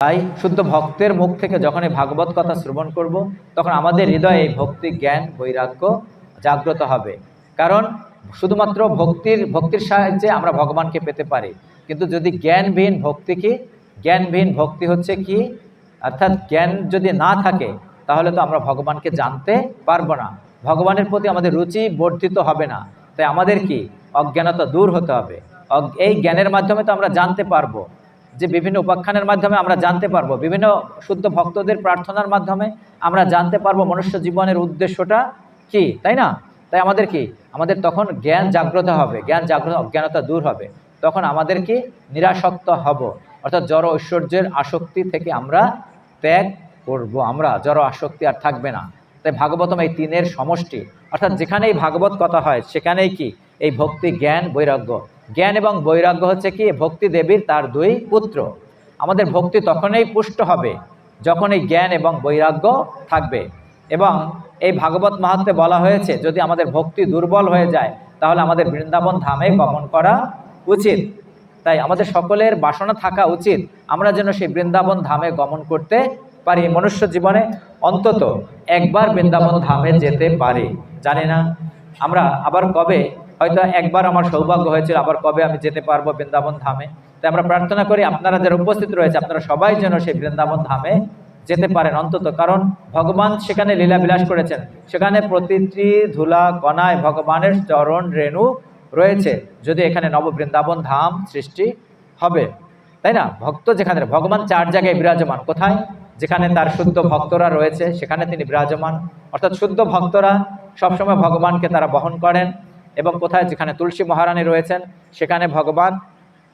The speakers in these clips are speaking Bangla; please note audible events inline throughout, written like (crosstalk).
তাই শুদ্ধ ভক্তের মুখ থেকে যখন এই ভাগবত কথা শ্রবণ করব, তখন আমাদের হৃদয়ে ভক্তি, জ্ঞান, বৈরাগ্য জাগ্রত হবে। কারণ শুধুমাত্র ভক্তির ভক্তির সাহায্যে আমরা ভগবানকে পেতে পারি। কিন্তু যদি জ্ঞানবিহীন ভক্তি কি? জ্ঞানবিহীন ভক্তি হচ্ছে কি? অর্থাৎ জ্ঞান যদি না থাকে, তাহলে তো আমরা ভগবানকে জানতে পারব না। ভগবানের প্রতি আমাদের রুচি বর্ধিত হবে না। তাই আমাদের কি? অজ্ঞানতা দূর হতে হবে। এই জ্ঞানের মাধ্যমে তো আমরা জানতে পারব। যে বিভিন্ন উপাখ্যানের মাধ্যমে আমরা জানতে পারব, বিভিন্ন শুদ্ধ ভক্তদের প্রার্থনার মাধ্যমে আমরা জানতে পারব মনুষ্য জীবনের উদ্দেশ্যটা কি, তাই না? তাই আমাদের কি? আমাদের তখন জ্ঞান জাগ্রত হবে, জ্ঞান জাগ্রত, অজ্ঞানতা দূর হবে। তখন আমাদের কি? নিরাসক্ত হব। অর্থাৎ জড় ঐশ্বর্যের আসক্তি থেকে আমরা ত্যাগ করব। আমরা জড় আসক্তি আর থাকবে না। তাই ভাগবতম এই তিনের সমষ্টি, অর্থাৎ যেখানেই ভাগবত কথা হয়, সেখানেই কি? এই ভক্তি জ্ঞান, বৈরাগ্য। জ্ঞান এবং বৈরাগ্য হচ্ছে কি? ভক্তি দেবীর তার দুই পুত্র। আমাদের ভক্তি তখনই পুষ্ট হবে যখন এই জ্ঞান এবং বৈরাগ্য থাকবে। এবং এই ভাগবত মাহাত্মে বলা হয়েছে, যদি আমাদের ভক্তি দুর্বল হয়ে যায়, তাহলে আমাদের বৃন্দাবন ধামে গমন করা উচিত। তাই আমাদের সকলের বাসনা থাকা উচিত, আমরা যেন সেই বৃন্দাবন ধামে গমন করতে পারি। মনুষ্য জীবনে অন্তত একবার বৃন্দাবন ধামে যেতে পারি। জানি না, আমরা আবার কবে হয়তো একবার আমার সৌভাগ্য হয়েছিল, আবার কবে আমি যেতে পারব বৃন্দাবন ধামে। তাই আমরা প্রার্থনা করি, আপনারা যারা উপস্থিত রয়েছে, আপনারা সবাই যেন সেই বৃন্দাবন ধামে যেতে পারেন অন্তত। কারণ ভগবান সেখানে লীলা বিলাস করেছেন। সেখানে প্রতিটি ধুলা, কণায় ভগবানের চরণ রেণু রয়েছে। যদি এখানে নব বৃন্দাবন ধাম সৃষ্টি হবে। তাই না? ভক্ত যেখানে, ভগবান চার জায়গায় বিরাজমান। কোথায়? যেখানে তার শুদ্ধ ভক্তরা রয়েছে, সেখানে তিনি বিরাজমান। অর্থাৎ শুদ্ধ ভক্তরা সবসময় ভগবানকে তারা বহন করেন। এবং কোথায়? যেখানে তুলসী মহারানী রয়েছেন, সেখানে ভগবান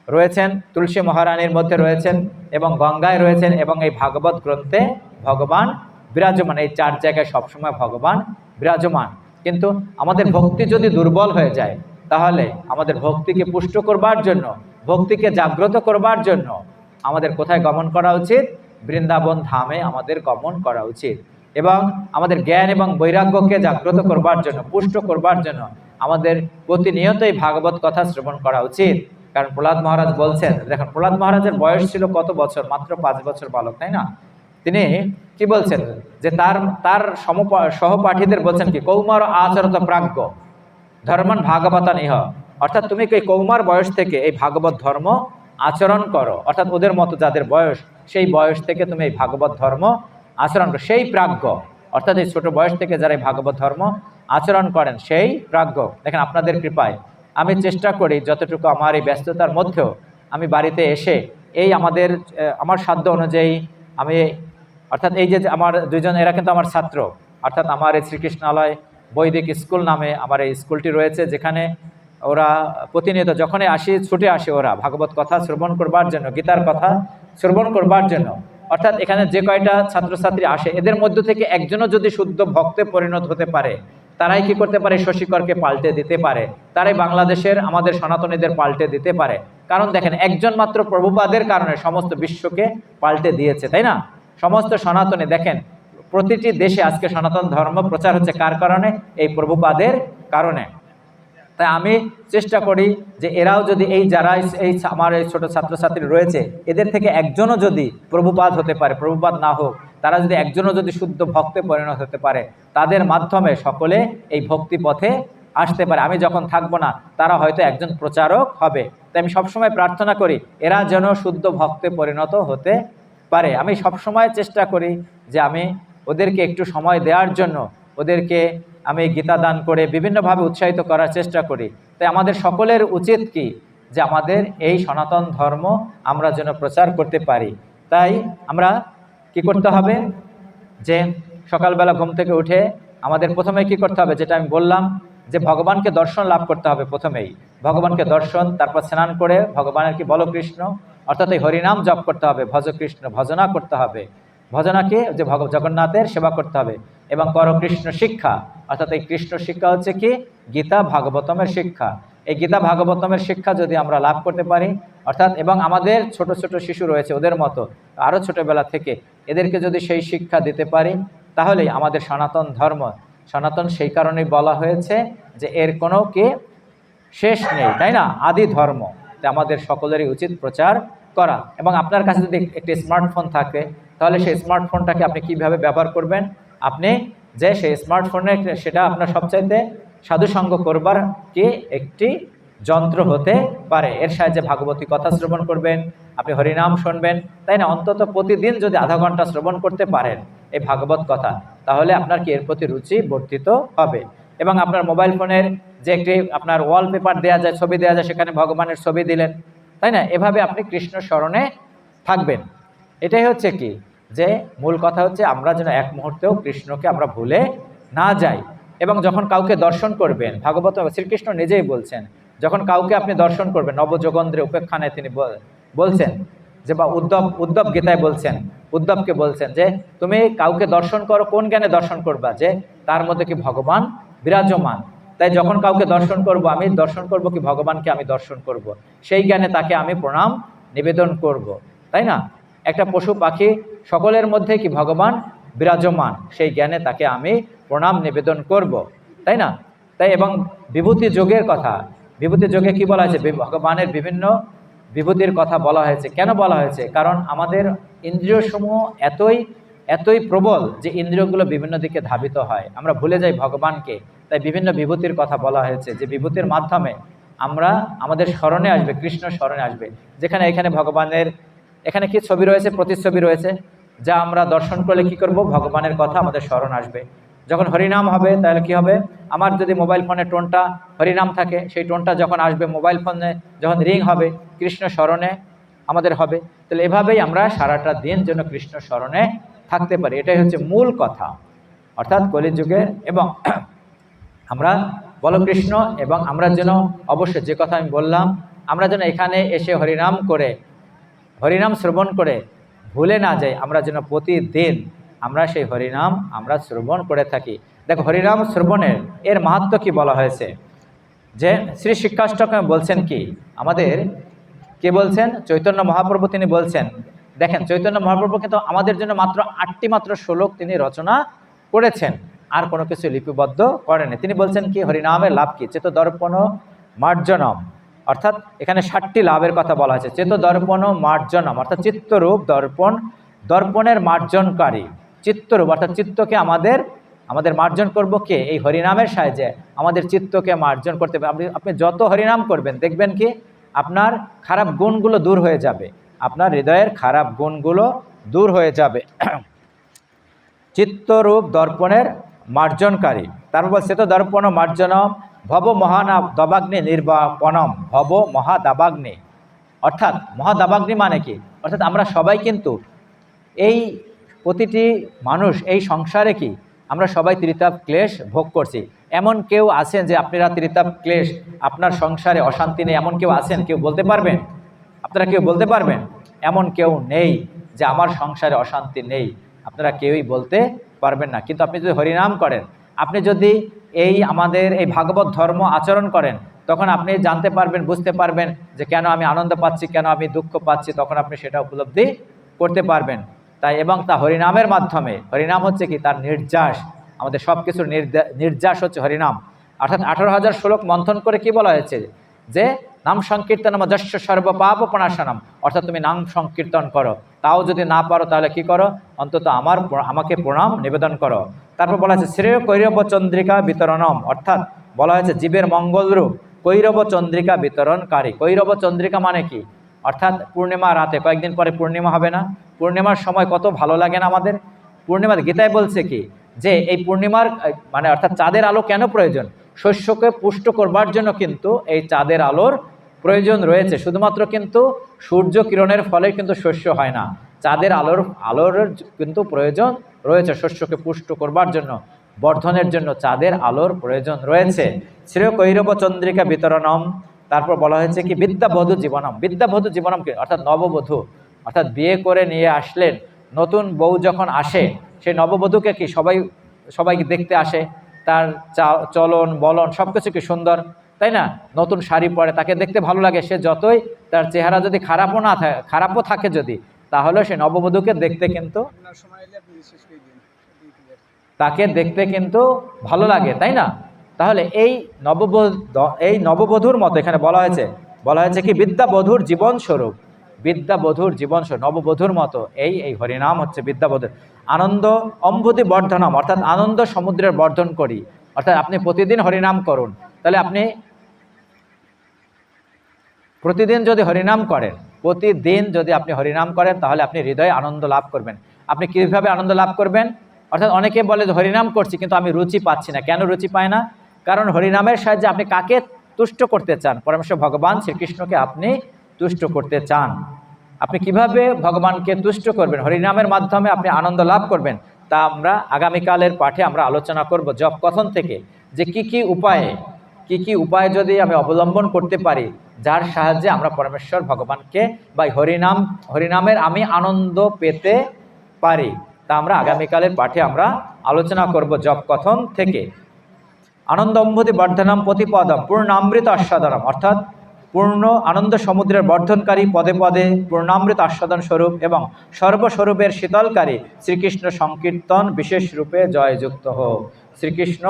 রয়েছেন, তুলসী মহারানীর মধ্যে রয়েছেন এবং গঙ্গায় রয়েছেন এবং এই ভাগবত গ্রন্থে ভগবান বিরাজমান, এই চার জায়গায় সবসময় ভগবান বিরাজমান। কিন্তু আমাদের ভক্তি যদি দুর্বল হয়ে যায়, তাহলে আমাদের ভক্তিকে পুষ্ট করবার জন্য, ভক্তিকে জাগ্রত করবার জন্য আমাদের কোথায় গমন করা উচিত? বৃন্দাবন ধামে আমাদের গমন করা উচিত। এবং আমাদের জ্ঞান এবং বৈরাগ্যকে জাগ্রত করবার জন্য, পুষ্ট করবার জন্য আমাদের প্রতিনিয়তই ভাগবত কথা শ্রবণ করা উচিত। কারণ প্রহ্লাদ মহারাজ বলছেন, দেখেন, প্রহ্লাদ মহারাজের বয়স ছিল কত বছর? মাত্র পাঁচ বছর বালক, তাই না? তিনি কি বলছেন? যে তার তার সমপ, সহপাঠীদের বলছেন কি, কৌমার আচরত প্রাজ্ঞ, ধর্মান ভাগবতা ইহ। অর্থাৎ তুমি এই কৌমার বয়স থেকে এই ভাগবত ধর্ম আচরণ করো? অর্থাৎ ওদের মতো যাদের বয়স, সেই বয়স থেকে তুমি এই ভাগবত ধর্ম আচরণ করো। সেই প্রাজ্ঞ, অর্থাৎ এই ছোটো বয়স থেকে যারা এই ভাগবত ধর্ম আচরণ করেন সেই প্রাজ্ঞ। দেখেন, আপনাদের কৃপায় আমি চেষ্টা করি যতটুকু আমার এই ব্যস্ততার মধ্যেও আমি বাড়িতে এসে এই আমাদের আমার সাধ্য অনুযায়ী আমি, অর্থাৎ এই যে আমার দুজন এরা কিন্তু আমার ছাত্র। অর্থাৎ আমার এই শ্রীকৃষ্ণালয় বৈদিক স্কুল নামে আমার এই স্কুলটি রয়েছে, যেখানে ওরা প্রতিনিয়ত যখনই আসি, ছুটে আসে ওরা। ভাগবত কথা শ্রবণ করবার জন্য, গীতার কথা শ্রবণ করবার জন্য। অর্থাৎ এখানে যে কয়টা ছাত্রছাত্রী আসে, এদের মধ্য থেকে একজনও যদি শুদ্ধ ভক্তে পরিণত হতে পারে তারাই কি করতে পারে? শশীকরকে পাল্টে দিতে পারে। তারাই বাংলাদেশের, আমাদের সনাতনীদের পাল্টে দিতে পারে। কারণ দেখেন, একজন মাত্র প্রভুপাদের কারণে সমস্ত বিশ্বকে পাল্টে দিয়েছে, তাই না? সমস্ত সনাতনী, দেখেন, প্রতিটি দেশে আজকে সনাতন ধর্ম প্রচার হচ্ছে কার কারণে? এই প্রভুপাদের কারণে। তাই আমি চেষ্টা করি যে এরাও যদি এই যারা এই- আমার এই ছোটো ছাত্রছাত্রী রয়েছে, এদের থেকে একজনও যদি প্রভুপাদ হতে পারে, প্রভুপাত না হোক, তারা যদি একজনও যদি শুদ্ধ ভক্তে পরিণত হতে পারে, তাদের মাধ্যমে সকলে এই ভক্তি পথে আসতে পারে। আমি যখন থাকব না, তারা হয়তো একজন প্রচারক হবে। তাই আমি সবসময় প্রার্থনা করি, এরা যেন শুদ্ধ ভক্তে পরিণত হতে পারে। আমি সবসময় চেষ্টা করি যে আমি ওদেরকে একটু সময় দেওয়ার জন্য, ওদেরকে আমি গীতা দান করে বিভিন্নভাবে উৎসাহিত করার চেষ্টা করি। তাই আমাদের সকলের উচিত কি যে আমাদের এই সনাতন ধর্ম আমরা যেন প্রচার করতে পারি। তাই আমরা কি করতে হবে? যে সকালবেলা ঘুম থেকে উঠে আমাদের প্রথমে কি করতে হবে? যেটা আমি বললাম যে ভগবানকে দর্শন লাভ করতে হবে প্রথমেই। ভগবানকে দর্শন, তারপর স্নান করে ভগবানের কি বলো কৃষ্ণ অর্থাৎ এই হরিনাম জপ করতে হবে, ভজ কৃষ্ণ, ভজনা করতে হবে। ভজনাকে যে ভগ, জগন্নাথের সেবা করতে হবে। এবং কর কৃষ্ণ শিক্ষা, অর্থাৎ এই কৃষ্ণ শিক্ষা হচ্ছে কি? গীতা ভাগবতমের শিক্ষা। এই গীতা ভাগবতমের শিক্ষা যদি আমরা লাভ করতে পারি, অর্থাৎ এবং আমাদের ছোট ছোট শিশু রয়েছে ওদের মতো, আরও ছোটোবেলা থেকে এদেরকে যদি সেই শিক্ষা দিতে পারি তাহলেই আমাদের সনাতন ধর্ম, সনাতন সেই কারণেই বলা হয়েছে যে এর কোনো কে? শেষ নেই, তাই না? আদি ধর্ম। আমাদের সকলেরই উচিত প্রচার করা এবং আপনার কাছে যদি একটি স্মার্টফোন থাকে, তাহলে সেই স্মার্টফোনটাকে আপনি কীভাবে ব্যবহার করবেন? আপনি যে সেই স্মার্টফোনে সেটা আপনার সবচাইতে সাধুসঙ্গ করবার কি একটি যন্ত্র হতে পারে। এর সাহায্যে ভাগবতী কথা শ্রবণ করবেন, আপনি হরিনাম শুনবেন, তাই না? অন্তত প্রতিদিন যদি আধা ঘণ্টা শ্রবণ করতে পারেন এই ভাগবত কথা, তাহলে আপনার কি এর প্রতি রুচি বর্ধিত হবে। এবং আপনার মোবাইল ফোনের যে একটি আপনার ওয়ালপেপার দেওয়া যায়, ছবি দেওয়া যায়, সেখানে ভগবানের ছবি দিলেন তাই না? এভাবে আপনি কৃষ্ণ স্মরণে থাকবেন। এটাই হচ্ছে কি? যে মূল কথা হচ্ছে আমরা যেন এক মুহূর্তেও কৃষ্ণকে আমরা ভুলে না যাই। এবং যখন কাউকে দর্শন করবেন, ভাগবত শ্রীকৃষ্ণ নিজেই বলছেন, যখন কাউকে আপনি দর্শন করবেন নবযোগন্দ্রে উপেক্ষানে তিনি বল- বলছেন, যে বা উদ্ধব উদ্ধব গীতায় বলছেন, উদ্ধবকে বলছেন যে, তুমি কাউকে দর্শন করো, কোন জ্ঞানে দর্শন করবা? যে তার মধ্যে কি ভগবান বিরাজমান? তাই যখন কাউকে দর্শন করব, আমি দর্শন করব কি ভগবানকে আমি দর্শন করব? সেই জ্ঞানে তাকে আমি প্রণাম, নিবেদন করব। তাই না? একটা পশু পাখি সকলের মধ্যে কি ভগবান বিরাজমান? সেই জ্ঞানে তাকে আমি প্রণাম, নিবেদন করব। তাই না? তাই এবং বিভূতি যোগের কথা। বিভূতি যোগে কি বলা হয়েছে? ভগবানের বিভিন্ন বিভূতির কথা বলা হয়েছে। কেন বলা হয়েছে? কারণ আমাদের ইন্দ্রিয়সমূহ এতই এতই প্রবল যে ইন্দ্রিয়গুলো বিভিন্ন দিকে ধাবিত হয়। আমরা ভুলে যাই ভগবানকে। তাই বিভিন্ন বিভূতির কথা বলা হয়েছে যে বিভূতির মাধ্যমে আমরা আমাদের স্মরণে আসবে, কৃষ্ণ স্মরণে আসবে। যেখানে এখানে ভগবানের, এখানে কি ছবি রয়েছে? প্রতিচ্ছবি রয়েছে, যা আমরা দর্শন করলে কি করব? ভগবানের কথা আমাদের স্মরণ আসবে। যখন হরিনাম হবে, তাহলে কি হবে? আমার যদি মোবাইল ফোনে টোনটা হরিনাম থাকে, সেই টোনটা যখন আসবে মোবাইল ফোনে, যখন রিং হবে, কৃষ্ণ স্মরণে আমাদের হবে। তাহলে এভাবেই আমরা সারাটা দিন যেন কৃষ্ণ স্মরণে থাকতে পারি। এটাই হচ্ছে মূল কথা। অর্থাৎ কলিযুগের এবং আমরা বলো কৃষ্ণ এবং আমরা যেন অবশ্যই যে কথা আমি বললাম, আমরা যেন এখানে এসে হরিনাম করে, হরিনাম শ্রবণ করে ভুলে না যাই, আমরা যেন প্রতিদিন আমরা সেই হরিনাম আমরা শ্রবণ করে থাকি। দেখো, হরিনাম শ্রবণের এর মাহাত্ম কি বলা হয়েছে? যে শ্রী শিক্ষাষ্টক বলছেন কি? আমাদের কে বলছেন? চৈতন্য মহাপ্রভু তিনি বলছেন। দেখেন, চৈতন্য মহাপ্রভু কিন্তু আমাদের জন্য মাত্র আটটি মাত্র শ্লোক তিনি রচনা করেছেন। আর কোনো কিছু লিপিবদ্ধ করেনি। তিনি বলছেন কি হরিনামের লাভ কি? চেত দর্পণ মার্জনম। অর্থাৎ এখানে ষাটটি লাভের কথা বলা হয়েছে। চেত দর্পণ মার্জনম, অর্থাৎ চিত্তরূপ, দর্পণ, দর্পণের মার্জনকারী। চিত্তরূপ, অর্থাৎ চিত্তকে আমাদের আমাদের মার্জন করব কে? এই হরিনামের সাহায্যে আমাদের চিত্তকে মার্জন করতে হবে। আপনি আপনি যত হরিনাম করবেন, দেখবেন কি, আপনার খারাপ গুণগুলো দূর হয়ে যাবে। আপনার হৃদয়ের খারাপ গুণগুলো দূর হয়ে যাবে। (clears throat) চিত্তরূপ, দর্পণের মার্জনকারী। তারপর বলছে তো দর্পণ মার্জনম ভব মহানা দবাগ্নি নির্বাপনম, ভব মহাদাবাগ্নি। অর্থাৎ মহাদাবাগ্নি মানে কি? অর্থাৎ আমরা সবাই কিন্তু এই প্রতিটি মানুষ, এই সংসারে কি? আমরা সবাই ত্রিতাপ, ক্লেশ ভোগ করছি। এমন কেউ আছেন যে আপনারা ত্রিতাপ, ক্লেশ, আপনার সংসারে অশান্তি নেই, এমন কেউ আছেন? কেউ বলতে পারবেন? আপনারা কেউ বলতে পারবেন? এমন কেউ নেই যে আমার সংসারে অশান্তি নেই। আপনারা কেউই বলতে পারবেন না। কিন্তু আপনি যদি হরিনাম করেন, আপনি যদি এই আমাদের এই ভাগবত ধর্ম আচরণ করেন, তখন আপনি জানতে পারবেন, বুঝতে পারবেন যে কেন আমি আনন্দ পাচ্ছি, কেন আমি দুঃখ পাচ্ছি, তখন আপনি সেটা উপলব্ধি করতে পারবেন। তাই এবং তা হরিনামের মাধ্যমে, হরিনাম হচ্ছে কি? তার নির্যাস। আমাদের সব কিছুর নির্যাস হচ্ছে হরিনাম। অর্থাৎ আঠারো হাজার শ্লোক মন্থন করে কি বলা হয়েছে? যে নাম সংকীর্তন যশ্য সর্বপাপ প্রণাশনম অর্থাৎ তুমি নাম সংকীর্তন করো। তাও যদি না পারো, তাহলে কি করো? অন্তত আমার আমাকে প্রণাম, নিবেদন করো। তারপর বলা হয়েছে, শ্রেয় কৈরব চন্দ্রিকা বিতরণম। অর্থাৎ বলা হয়েছে, জীবের মঙ্গলরূপ কৈরব চন্দ্রিকা বিতরণকারী। কৈরব চন্দ্রিকা মানে কি? অর্থাৎ পূর্ণিমা রাতে, কয়েকদিন পরে পূর্ণিমা হবে না। পূর্ণিমার সময় কত ভালো লাগে না আমাদের? পূর্ণিমা গীতায় বলছে কি? যে এই পূর্ণিমার মানে অর্থাৎ চাঁদের আলো কেন প্রয়োজন? শস্যকে পুষ্ট করবার জন্য কিন্তু এই চাঁদের আলোর প্রয়োজন রয়েছে। শুধুমাত্র কিন্তু সূর্য কিরণের ফলে কিন্তু শস্য হয় না। চাঁদের আলোর আলোর কিন্তু প্রয়োজন রয়েছে শস্যকে পুষ্ট করবার জন্য, বর্ধনের জন্য চাঁদের আলোর প্রয়োজন রয়েছে। শ্রেয় কৈরব চন্দ্রিকা বিতরণম, তারপর বলা হয়েছে কি, বিদ্যাবধূ জীবনম। বিদ্যাবধূ জীবনম কি? অর্থাৎ নববধূ। অর্থাৎ বিয়ে করে নিয়ে আসলেন। নতুন বউ যখন আসে, সেই নববধূকে কি সবাই সবাই দেখতে আসে? তার চলন, বলন সব কিছু কি সুন্দর? তাই না? নতুন শাড়ি পরে তাকে দেখতে ভালো লাগে, সে যতই তার চেহারা যদি খারাপও না থাকে খারাপও থাকে যদি তাহলে সে নববধূকে দেখতে কিন্তু। তাকে দেখতে কিন্তু ভালো লাগে, তাই না? তাহলে এই নববধূ, এই নববধূর মতো এখানে বলা হয়েছে বলা হয়েছে কি? বিদ্যাবধূর জীবন স্বরূপ বিদ্যাবধূর জীবন স- নববধূর মতো এই এই হরিনাম হচ্ছে বিদ্যাবধূর। আনন্দ অম্বুতি বর্ধনাম, অর্থাৎ আনন্দ সমুদ্রের বর্ধন করি, অর্থাৎ আপনি প্রতিদিন হরিনাম করুন। তাহলে আপনি প্রতিদিন যদি হরিনাম করেন, প্রতিদিন যদি আপনি হরিনাম করেন, তাহলে আপনি হৃদয়ে আনন্দ লাভ করবেন। আপনি কীভাবে আনন্দ লাভ করবেন? অর্থাৎ অনেকে বলে যে হরিনাম করছি, কিন্তু আমি রুচি পাচ্ছি না। কেন রুচি পায় না? কারণ হরিনামের সাহায্যে আপনি কাকে তুষ্ট করতে চান? পরমেশ্বর ভগবান শ্রীকৃষ্ণকে আপনি তুষ্ট করতে চান। আপনি কীভাবে ভগবানকে তুষ্ট করবেন? হরিনামের মাধ্যমে আপনি আনন্দ লাভ করবেন। তা আমরা আগামীকালের পাঠে আমরা আলোচনা করব। জব কথন থেকে যে কি কি উপায়ে কি কি উপায় যদি আমি অবলম্বন করতে পারি, যার সাহায্যে আমরা পরমেশ্বর ভগবানকে বা হরিনাম, হরিনামের আমি আনন্দ পেতে পারি। তা আমরা আগামীকালের পাঠে আমরা আলোচনা করব জপ কথন থেকে। আনন্দ বর্ধনাম বর্ধনম প্রতিপদম পূর্ণামৃত আস্বাদনম, অর্থাৎ পূর্ণ আনন্দ সমুদ্রের বর্ধনকারী পদে পদে পূর্ণামৃত আস্বাদন স্বরূপ এবং সর্বস্বরূপের শীতলকারী শ্রীকৃষ্ণ সংকীর্তন বিশেষ রূপে জয়যুক্ত হোক। শ্রীকৃষ্ণ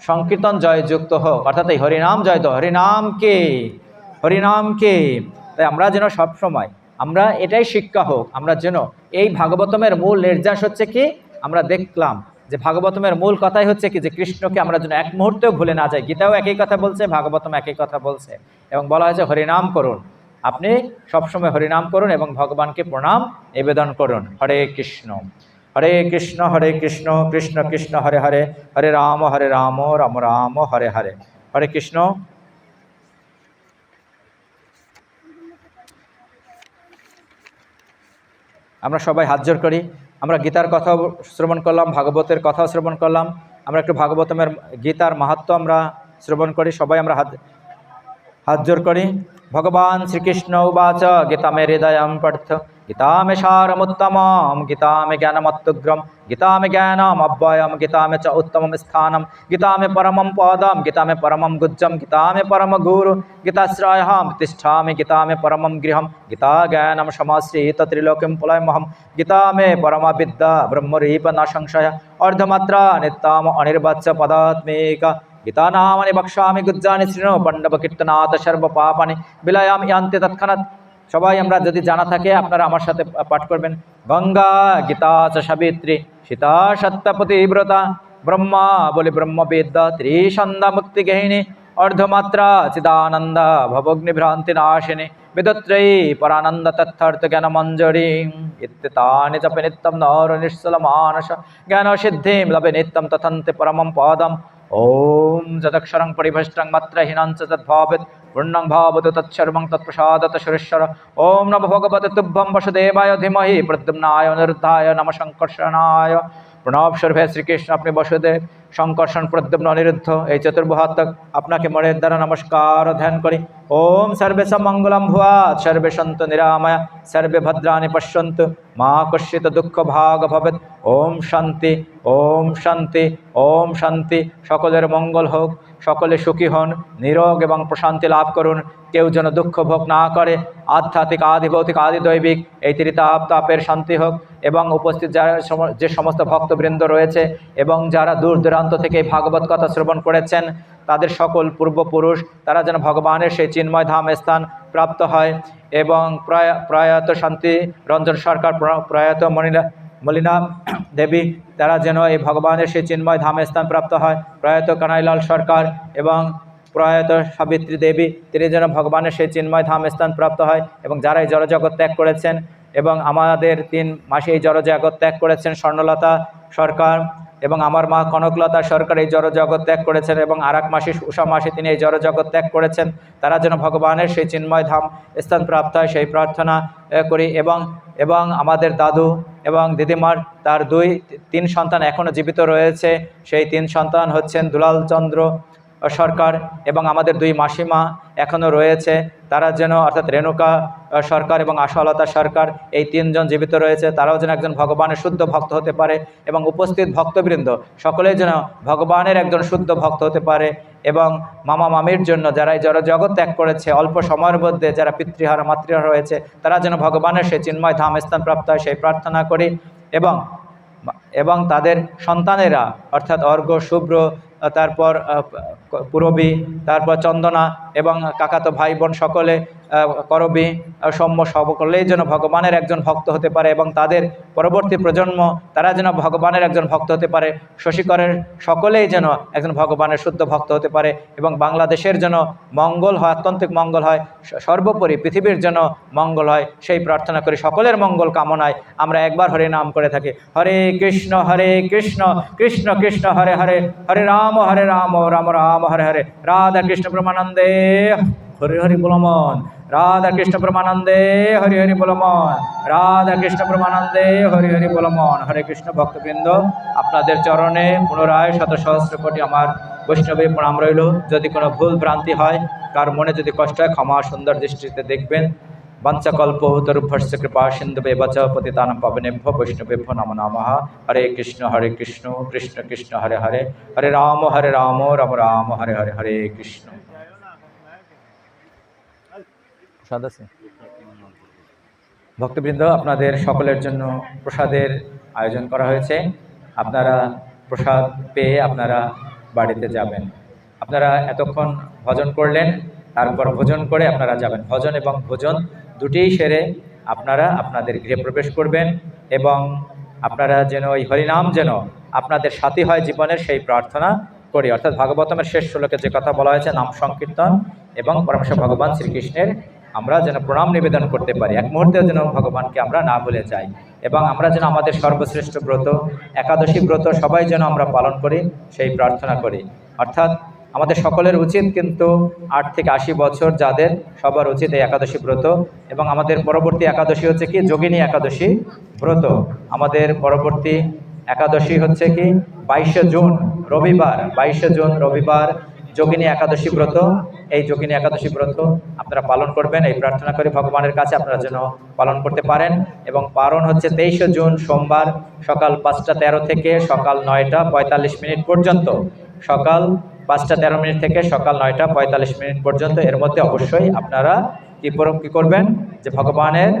সংকীর্তন জয়যুক্ত হোক, অর্থাৎ এই হরিনাম জয় তো হরিনামকে হরিনামকে তাই আমরা যেন সবসময়, আমরা এটাই শিক্ষা হোক, আমরা যেন এই ভাগবতমের মূল নির্যাস হচ্ছে কি? আমরা দেখলাম যে ভাগবতমের মূল কথাই হচ্ছে কি? যে কৃষ্ণকে আমরা যেন এক মুহূর্তেও ভুলে না যাই। গীতাও একই কথা বলছে, ভাগবতম একই কথা বলছে। এবং বলা হয়েছে হরিনাম করুন। আপনি সবসময় হরিনাম করুন এবং ভগবানকে প্রণাম, নিবেদন করুন। হরে কৃষ্ণ। হরে কৃষ্ণ হরে কৃষ্ণ কৃষ্ণ কৃষ্ণ, হরে হরে হরে রাম হরে রাম রাম রাম, হরে হরে। হরে কৃষ্ণ। আমরা সবাই হাত জোর করি। আমরা গীতার কথা শ্রবণ করলাম, ভাগবতের কথাও শ্রবণ করলাম। আমরা একটু ভাগবতমের গীতার মাহাত্ম আমরা শ্রবণ করি, সবাই আমরা হাত হাত জোর করি। ভগবান শ্রীকৃষ্ণ উবাচ, গীতা মে হৃদয়ম পর্থ গীতা মে সারমুত্তমম গীতা মে জ্ঞানমত্তুগ্রম গীতা মে জ্ঞানম অব্যয়ম গীতা মে চ উত্তমম স্থানম গীতা মে পরমম পদম গীতা মে পরমম গুজ্জম গীতা মে পরম গুরু গীতাশ্রয়হম তিষ্ঠামি গীতা মে পরমম গৃহম গীতা জ্ঞানম সমাশ্রিত ত্রিলোকিম পুলয়মহম গীতা মে পরমা বিদ্যা ব্রহ্মরীপ ন সংশয় অর্ধমাত্রা নিত্যাম অনির্বাচ্য পদাত্মিকা গীতানামানি বক্ষ্যামি গুজ্জানি শৃণু পণ্ডব কীর্তনাথ সর্ব পাপানি বিলায়াম ইয়ান্তে তৎক্ষণাৎ সবাই আমরা যদি জানা থাকে, আপনারা আমার সাথে পাঠ করবেন। গঙ্গা গীতা চ সাবিত্রী, সীতা সত্যপতিব্রতা ব্রহ্মা বলি ব্রহ্মবেদ্য মুক্তি গেহিনী, অর্ধমাত্রা চিদানন্দ ভবগ্নিভ্রান্তি নাশিনী, বিদত্রয়ী পরানন্দ তত্থার্থ জ্ঞান মঞ্জরি ইত্যতানি জপে নিত্যম নর নিঃসল মানস জ্ঞান সিদ্ধিম লবে নিত্যম তথন্তে পরমম পদম ওম যদক্ষরং পরিভষ্টং মাত্রহীনং চ তদ্ভাবেত পূর্ণং ভাবত তৎসর্বং তৎপ্রসাদত সুরেশ্বর। ওম নম ভগবতে তুভ্যং বসুদেবায় ধীমহি, প্রদ্যুম্নায় অনিরুদ্ধায় নম সংকর্ষণায়। প্রণব সর্ভে শ্রীকৃষ্ণ আপনি বসুদেব। সংকর্ষণ প্রদ্যুম্ন অনিরুদ্ধ, এই চতুর্ভুহাত্মক আপনাকে মনের দ্বারা নমস্কার ধ্যান করি। ওম সর্বেশ মঙ্গলম ভুয়াৎ সর্বে সন্ত নিরাময়া, সর্বে ভদ্রাণী পশ্যন্ত, মা কশ্চিত দুঃখ ভাগ ভবেত ওম শান্তি ওম শান্তি ওম শান্তি। সকলের মঙ্গল হোক, সকলে সুখী হন, নিরোগ এবং প্রশান্তি লাভ করুন। কেউ যেন দুঃখ ভোগ না করে, আধ্যাত্মিক আদি ভৌতিক আদি দৈবিক এই ত্রিতাপ তাপের শান্তি হোক। এবং উপস্থিত যারা যে সমস্ত ভক্তবৃন্দ রয়েছে এবং যারা দূর দূরান্ত থেকে এই ভাগবত কথা শ্রবণ করেছেন। তাদের সকল পূর্বপুরুষ, তারা যেন ভগবানের সেই চিন্ময় ধাম স্থান প্রাপ্ত হয় এবং প্রয়া, প্রয়াত শান্তি রঞ্জন সরকার প্রয়াত মনিলা, মলিনা দেবী, তারা যেন এই ভগবানের সেই চিন্ময় ধামে স্থান প্রাপ্ত হয়। প্রয়াত কানাইলাল সরকার এবং প্রয়াত সাবিত্রী দেবী, তিনি যেন ভগবানের সেই চিন্ময় ধাম স্থান প্রাপ্ত হয় এবং যারা এই জড়জগৎ ত্যাগ করেছেন এবং আমাদের তিন মাসে এই জড়জগৎ ত্যাগ করেছেন স্বর্ণলতা সরকার এবং আমার মা কনকলতা সরকার এই জড়জগৎ ত্যাগ করেছেন এবং আরাক মাসে উষা মাসে তিনি এই জড়জগৎ ত্যাগ করেছেন, তারা যেন ভগবানের সেই চিন্ময় ধাম স্থান প্রাপ্ত হয়, সেই প্রার্থনা করি এবং এবং আমাদের দাদু এবং দিদিমার তার দুই, তিন সন্তান এখনও জীবিত রয়েছে, সেই তিন সন্তান হচ্ছেন দুলাল চন্দ্র সরকার এবং আমাদের দুই মাসিমা এখনও রয়েছে, তারা যেন অর্থাৎ রেণুকা সরকার এবং আশালতা সরকার এই তিনজন জীবিত রয়েছে, তারাও যেন একজন ভগবানের শুদ্ধ ভক্ত হতে পারে এবং উপস্থিত ভক্তবৃন্দ সকলেই যেন ভগবানের একজন শুদ্ধ ভক্ত হতে পারে এবং মামা মামির জন্য যারা এই জড় জগৎ ত্যাগ করেছে, অল্প সময়ের মধ্যে যারা পিতৃহারা, মাতৃহারা রয়েছে, তারা যেন ভগবানের সেই চিন্ময় ধাম স্থান প্রাপ্ত হয় সেই প্রার্থনা করি এবং এবং তাদের সন্তানেরা অর্থাৎ অর্ঘ্য, শুভ্র তারপর পুরবী, তারপর চন্দনা এবং কাকাতো ভাই বোন সকলে করবি সৌম্য সকলেই যেন ভগবানের একজন ভক্ত হতে পারে এবং তাদের পরবর্তী প্রজন্ম, তারা যেন ভগবানের একজন ভক্ত হতে পারে। শশীকরের সকলেই যেন একজন ভগবানের শুদ্ধ ভক্ত হতে পারে এবং বাংলাদেশের যেন মঙ্গল হয়, আত্যন্তিক মঙ্গল হয় সর্বোপরি পৃথিবীর যেন মঙ্গল হয়, সেই প্রার্থনা করি। সকলের মঙ্গল কামনায় আমরা একবার হরে নাম করে থাকি। হরে কৃষ্ণ হরে কৃষ্ণ কৃষ্ণ কৃষ্ণ, হরে হরে হরে রাম হরে রাম রাম রাম। হরে হরে। রাধা কৃষ্ণ প্রমানন্দে হরি হরি বলমন। রাধা কৃষ্ণ প্রমানন্দে হরি হরি বলমন। রাধা কৃষ্ণ প্রমানন্দে হরি হরি বলমন। হরে কৃষ্ণ ভক্তবৃন্দ, আপনাদের চরণে পুনরায় শত সহস্র কোটি আমার বৈষ্ণবী প্রণাম রইল। যদি কোনো ভুল ভ্রান্তি হয়, কার মনে যদি কষ্ট হয়, ক্ষমা সুন্দর দৃষ্টিতে দেখবেন। বাঞ্চাকল্প তরুভস্য কৃপা সিন্ধু বেবচ পতিতানাম পাবনেভ্য, বৈষ্ণবেভ্য, নম নমঃ। হরে কৃষ্ণ হরে কৃষ্ণ কৃষ্ণ কৃষ্ণ, হরে হরে। হরে রাম হরে রাম রাম রাম, হরে হরে হরে কৃষ্ণ। ভক্তবৃন্দ, আপনাদের সকলের জন্য প্রসাদের আয়োজন করা হয়েছে। আপনারা প্রসাদ পেয়ে আপনারা বাড়িতে যাবেন। আপনারা এতক্ষণ ভজন করলেন, তারপর ভোজন করে আপনারা যাবেন। ভজন এবং ভোজন দুটিই সেরে আপনারা আপনাদের গৃহে প্রবেশ করবেন এবং আপনারা যেন ওই হরিনাম যেন আপনাদের সাথী হয় জীবনের সেই প্রার্থনা করি। অর্থাৎ ভাগবতমের শেষ শ্লোকে যে কথা বলা হয়েছে, নাম সংকীর্তন এবং পরমেশ্বর ভগবান শ্রীকৃষ্ণের আমরা যেন প্রণাম নিবেদন করতে পারি। এক মুহূর্তেও যেন ভগবানকে আমরা না ভুলে যাই এবং আমরা যেন আমাদের সর্বশ্রেষ্ঠ ব্রত, একাদশী ব্রত সবাই যেন আমরা পালন করি, সেই প্রার্থনা করি। অর্থাৎ আমাদের সকলের উচিত কিন্তু আট থেকে আশি বছর যাদের সবার উচিত এই একাদশী ব্রত এবং আমাদের পরবর্তী একাদশী হচ্ছে কি? যোগিনী একাদশী ব্রত। আমাদের পরবর্তী একাদশী হচ্ছে কি? বাইশে জুন, রবিবার। বাইশে জুন, রবিবার যোগিনী একাদশী ব্রত। এই যোগিনী একাদশী ব্রত আপনারা পালন করবেন। এই প্রার্থনা করি ভগবানের কাছে আপনারা যেন পালন করতে পারেন এবং পালন হচ্ছে তেইশে জুন, সোমবার সকাল পাঁচটা তেরো থেকে সকাল নয়টা পঁয়তাল্লিশ মিনিট পর্যন্ত। সকাল পাঁচটা তেরো মিনিট থেকে সকাল নয়টা পঁয়তাল্লিশ মিনিট পর্যন্ত এর মধ্যে অবশ্যই আপনারা কী পরম কী করবেন? যে ভগবানের,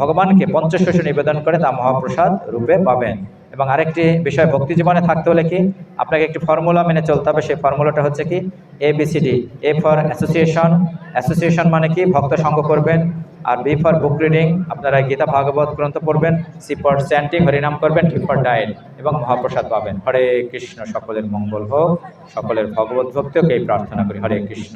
ভগবানকে পঞ্চশস্য নিবেদন করে তা মহাপ্রসাদ রূপে পাবেন। এবং আরেকটি বিষয় ভক্তি জীবনে থাকতে হলে কি? আপনাকে একটি ফর্মুলা মেনে চলতে হবে। সেই ফর্মুলাটা হচ্ছে কি? A BCD A for association association মানে কি? ভক্ত সঙ্গ করবেন। আর বি ফর বুক রিডিং আপনারা গীতা, ভাগবত গ্রন্থ পড়বেন। সি ফর চ্যান্টিং হরিনাম করবেন। টি ফর ডায়েট এবং মহাপ্রসাদ পাবেন। হরে কৃষ্ণ। সকলের মঙ্গল হোক। সকলের ভগবত ভক্তিকে এই প্রার্থনা করি। হরে কৃষ্ণ।